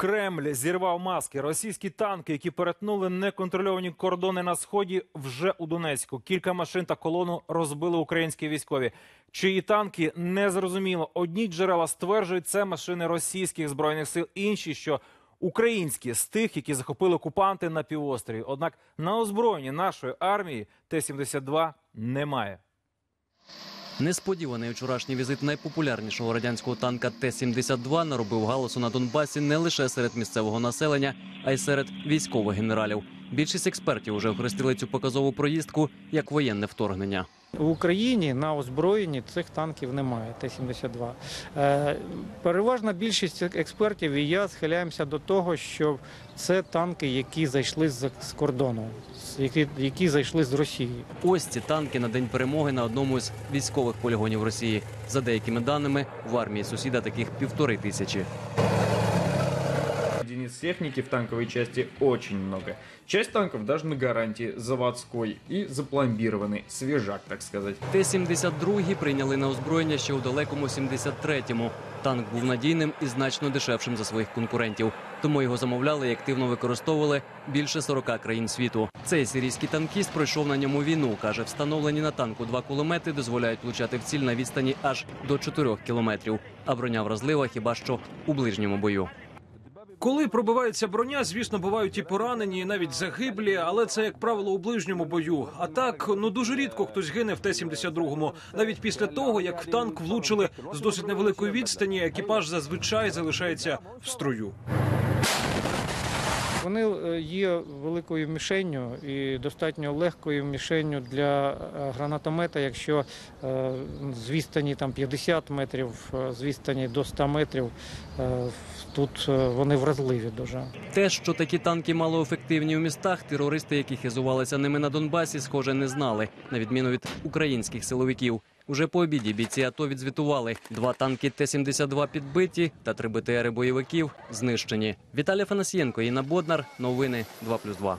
Кремль зірвав маски. Російські танки, які перетнули неконтрольовані кордони на сході, вже у Донецьку. Кілька машин та колону розбили українські військові. Чиї танки не зрозуміло. Одні джерела стверджують, це машини російських збройних сил, інші, що українські з тих, які захопили окупанти на півострові. Однак на озброєнні нашої армії Т-72 немає. Несподіваний вчорашній візит найпопулярнішого радянського танка Т-72 наробив галасу на Донбасі не лише серед місцевого населення, а й серед військових генералів. Більшість експертів уже охрестили цю показову проїздку як воєнне вторгнення. В Україні на озброєнні цих танків немає Т-72. Е, Переважна більшість експертів і я схиляємося до того, що це танки, які зайшли з кордону, які, які зайшли з Росії. Ось ці танки на день перемоги на одному з військових полігонів Росії. За деякими даними, в армії сусіда таких півтори тисячі. Единиц техники в танковой части очень много. Часть танков даже на гарантии заводской и запломбированный, свежак, так сказать. Т-72 прийняли на озброєння ще у далекому 73-му. Танк був надійним і значно дешевшим за своїх конкурентів. Тому його замовляли і активно використовували більше 40 країн світу. Цей сирійський танкіст пройшов на ньому війну. каже, встановлені на танку два кулемети дозволяють влучати в ціль на відстані аж до 4 кілометрів. А броня вразлива хіба що у ближньому бою. Коли пробивається броня, звісно, бувають і поранені, і навіть загиблі, але це як правило у ближньому бою. А так ну дуже рідко хтось гине в Т-72, навіть після того як в танк влучили з досить невеликої відстані, екіпаж зазвичай залишається в строю. Вони е, є великою мішенню і достатньо легкою мішенню для е, гранатомета, якщо е, з відстані там 50 метрів, з відстані до 100 метрів, тут вони вразливі дуже. Те, що такі танки малоефективні у містах, терористи, які хизувалися ними на Донбасі, схоже, не знали, на відміну від українських силовиків. Уже по обіді бійці АТО відзвітували. Два танки Т-72 підбиті та три БТРи бойовиків знищені. Віталій Фанасієнко, Інна Боднар. Новини 2+,2.